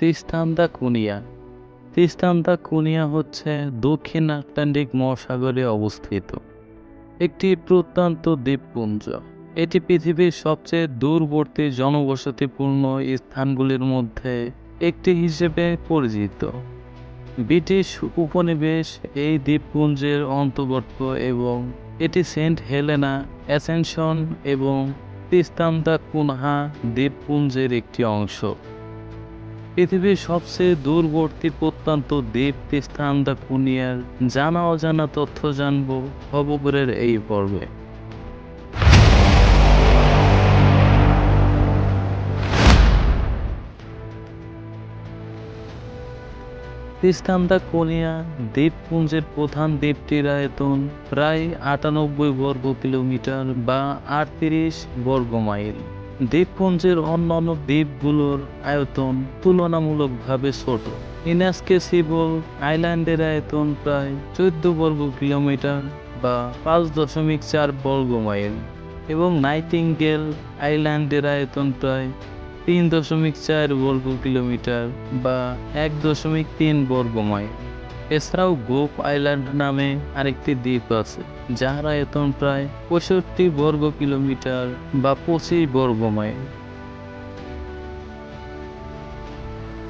তিস্তান্দা কুনিয়া। তিস্তান্দা কুনিয়া হচ্ছে দক্ষিণ আটলান্টিক মহাসাগরে অবস্থিত। একটি প্রত্যন্ত দ্বীপপুঞ্জ। এটি পৃথিবীর সবচেয়ে দূরবর্তী জনবসতিপূর্ণ স্থানগুলির মধ্যে একটি হিসেবে পরিচিত। ব্রিটিশ উপনিবেশ এই দ্বীপপুঞ্জের অন্তর্গত এবং এটি সেন্ট হেলেনা, অ্যাসেনশন এবং তিস্তান্দা কুনহা দ্বীপপুঞ্জের একটি অংশ। পৃথিবীর সবচেয়ে দূরবর্তী প্রত্যন্ত দ্বীপ তিস্তান্দা কুনিয়ার। জানা অজানা তথ্য জানব খবরের এই পর্বে। তিস্তান্দা কোনিয়া, দ্বীপপুঞ্জের প্রধান দ্বীপটির আয়তন প্রায় আটানব্বই বর্গ কিলোমিটার বা আটত্রিশ বর্গ মাইল দ্বীপপুঞ্জের অন্যান্য দ্বীপগুলোর আয়তন তুলনামূলকভাবে ছোট। ইনাসকেসিবল আইল্যান্ডের আয়তন প্রায় চোদ্দ বর্গ কিলোমিটার বা পাঁচ দশমিক চার বর্গ মাইল এবং নাইটিঙ্গেল আইল্যান্ডের আয়তন প্রায় তিন দশমিক চার বর্গ কিলোমিটার বা এক দশমিক তিন বর্গ মাইল। এছাড়াও গোপ আইল্যান্ড নামে আরেকটি দ্বীপ আছে যার আয়তন প্রায় পঁয়ষট্টি বর্গ কিলোমিটার বা পঁচিশ বর্গ মাইল।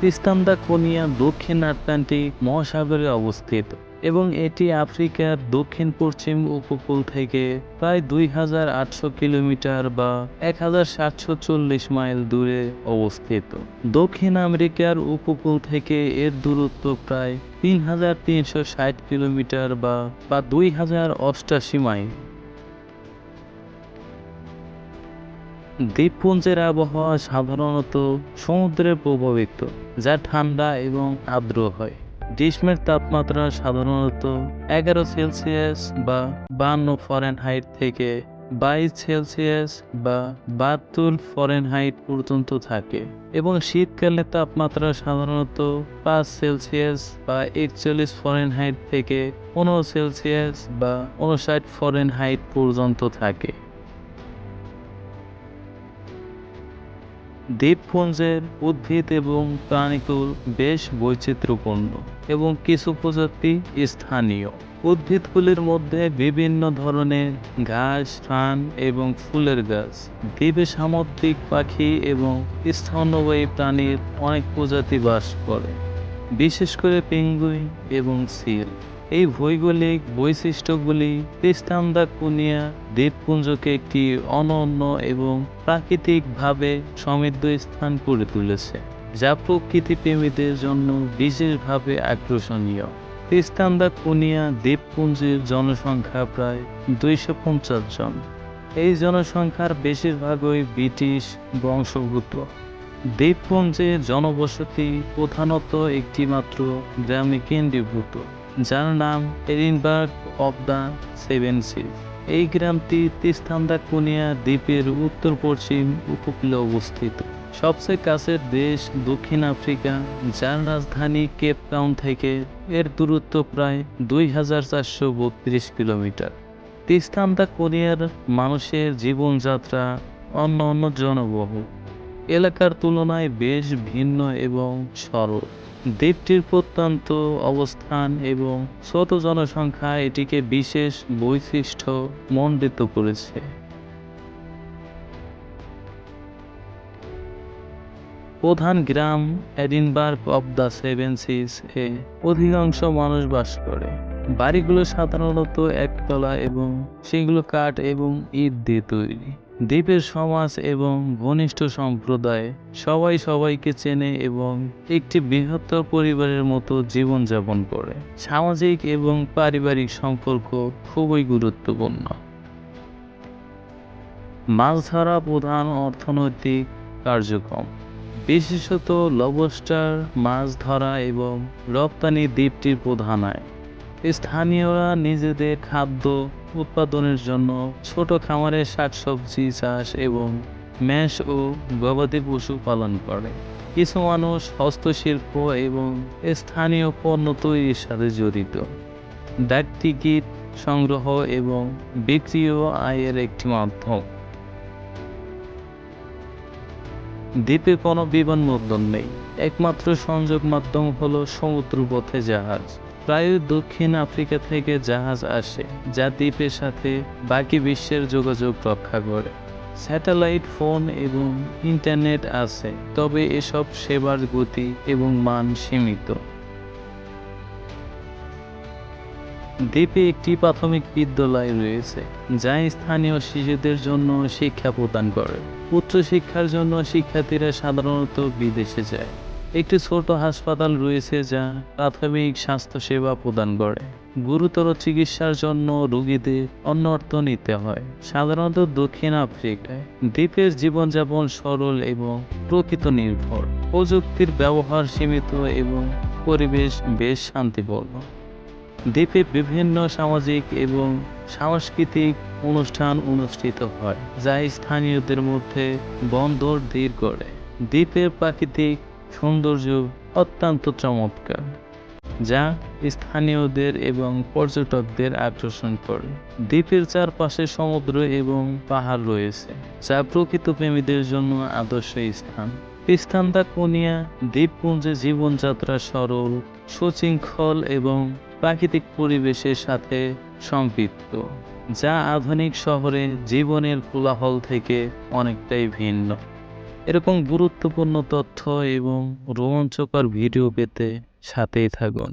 তিস্তান্দা কোনিয়া দক্ষিণ আটলান্টিক মহাসাগরে অবস্থিত এবং এটি আফ্রিকার দক্ষিণ পশ্চিম উপকূল থেকে প্রায় দুই হাজার আটশো কিলোমিটার বা এক হাজার সাতশো চল্লিশ মাইল দূরে অবস্থিত। দক্ষিণ আমেরিকার উপকূল থেকে এর দূরত্ব প্রায় তিন হাজার তিনশো ষাট কিলোমিটার বা বা দুই হাজার অষ্টাশি মাইল। দ্বীপপুঞ্জের আবহাওয়া সাধারণত সমুদ্রে প্রভাবিত, যা ঠান্ডা এবং আর্দ্র হয়। গ্রীষ্মের তাপমাত্রা সাধারণত এগারো সেলসিয়াস বা বান্ন ফরেনহাইট থেকে বাইশ সেলসিয়াস বা বাহাত্তর ফরেনহাইট পর্যন্ত থাকে এবং শীতকালে তাপমাত্রা সাধারণত পাঁচ সেলসিয়াস বা একচল্লিশ ফরেনহাইট থেকে পনেরো সেলসিয়াস বা উনষাট ফরেনহাইট পর্যন্ত থাকে। দ্বীপপুঞ্জের উদ্ভিদ এবং প্রাণীকুল বেশ বৈচিত্র্যপূর্ণ এবং কিছু প্রজাতি স্থানীয়। উদ্ভিদগুলির মধ্যে বিভিন্ন ধরনের ঘাস ফান এবং ফুলের গাছ। দ্বীপে সামুদ্রিক পাখি এবং স্তন্যবায়ী প্রাণীর অনেক প্রজাতি বাস করে, বিশেষ করে পেঙ্গুইন এবং সিল। এই ভৌগোলিক বৈশিষ্ট্যগুলি তিস্তান্দা কুনিয়া দ্বীপপুঞ্জকে একটি অনন্য এবং প্রাকৃতিকভাবে সমৃদ্ধ স্থান করে তুলেছে, যা প্রকৃতি প্রেমীদের জন্য বিশেষভাবে আকর্ষণীয়। তিস্তান্দা কুনিয়া দ্বীপপুঞ্জের জনসংখ্যা প্রায় দুইশো পঞ্চাশ জন। এই জনসংখ্যার বেশিরভাগই ব্রিটিশ বংশোদ্ভূত। দ্বীপপুঞ্জে জনবসতি প্রধানত একটিমাত্র গ্রামে কেন্দ্রীভূত। যার নাম Edinburgh of the Seven Seas এই গ্রামটি তিস্তান্দা কুনিয়া দ্বীপের উত্তর পশ্চিম উপকূলে অবস্থিত। সবচেয়ে কাছের দেশ দক্ষিণ আফ্রিকা, যার রাজধানী কেপ টাউন থেকে এর দূরত্ব প্রায় দুই হাজার চারশো বত্রিশ কিলোমিটার। তিস্তান্দা কোরিয়ার মানুষের জীবনযাত্রা অন্য অন্য জনবহুল। এলাকার তুলনায় বেশ ভিন্ন এবং সরল। দ্বীপটির প্রত্যন্ত অবস্থান এবং ছোট জনসংখ্যা এটিকে বিশেষ বৈশিষ্ট্য মণ্ডিত করেছে। প্রধান গ্রাম Edinburgh of the Seven Seas এ অধিকাংশ মানুষ বাস করে। বাড়িগুলো সাধারণত একতলা এবং সেগুলো কাঠ এবং ইট দিয়ে তৈরি। দ্বীপের সমাজ এবং ঘনিষ্ঠ সম্প্রদায় সবাই সবাইকে চেনে এবং একটি বৃহত্তর পরিবারের মতো জীবনযাপন করে। সামাজিক এবং পারিবারিক সম্পর্ক খুবই গুরুত্বপূর্ণ। মাছ ধরা প্রধান অর্থনৈতিক কার্যক্রম। বিশেষত লবস্টার, মাছ ধরা এবং রপ্তানি দ্বীপটির প্রধান আয় স্থানীয়রা নিজেদের খাদ্য উৎপাদনের জন্য ছোট খামারে শাকসবজি, চাষ এবং মেষ ও গবাদি পশু পালন করে। কিছু মানুষ হস্তশিল্প এবং স্থানীয় পণ্য তৈরির সাথে জড়িত। ডাক টিকিট সংগ্রহ এবং বিক্রিও আয়ের একটি মাধ্যম। দ্বীপে কোনো বিমানবন্দর নেই। একমাত্র সংযোগ মাধ্যম হলো সমুদ্রপথে জাহাজ। প্রায় দক্ষিণ আফ্রিকা থেকে জাহাজ আসে, যা দ্বীপের সাথে বাকি বিশ্বের যোগাযোগ রক্ষা করে। স্যাটেলাইট ফোন এবং ইন্টারনেট আছে, তবে এসব সেবার গতি এবং মান সীমিত। দ্বীপে একটি প্রাথমিক বিদ্যালয় রয়েছে, যা স্থানীয় শিশুদের জন্য শিক্ষা প্রদান করে। উচ্চশিক্ষার জন্য শিক্ষার্থীরা সাধারণত বিদেশে যায়। একটি ছোট হাসপাতাল রয়েছে যা প্রাথমিক স্বাস্থ্যসেবা প্রদান করে। গুরুতর চিকিৎসার জন্য রোগীদের অন্যত্র নিতে হয়। সাধারণত দক্ষিণ আফ্রিকায় দ্বীপের জীবনযাপন সরল এবং প্রকৃত নির্ভর। প্রযুক্তির ব্যবহার সীমিত এবং পরিবেশ বেশ শান্তিপূর্ণ। দ্বীপে বিভিন্ন সামাজিক এবং সাংস্কৃতিক অনুষ্ঠান অনুষ্ঠিত হয়, যা স্থানীয়দের মধ্যে বন্দর ধীর করে। দ্বীপের প্রাকৃতিক সৌন্দর্য অত্যন্ত চমৎকার, যা স্থানীয়দের এবং পর্যটকদের আকর্ষণ করে। দ্বীপের চারপাশে সমুদ্র এবং পাহাড় রয়েছে, যা প্রকৃত প্রেমীদের জন্য আদর্শ স্থান। পিস্তান্দা কোনিয়া দ্বীপপুঞ্জে জীবনযাত্রা সরল, সুশৃঙ্খল এবং প্রাকৃতিক পরিবেশের সাথে সম্পৃক্ত, যা আধুনিক শহরে জীবনের কোলাহল থেকে অনেকটাই ভিন্ন। এরকম গুরুত্বপূর্ণ তথ্য এবং রোমাঞ্চকর ভিডিও পেতে সাথেই থাকুন।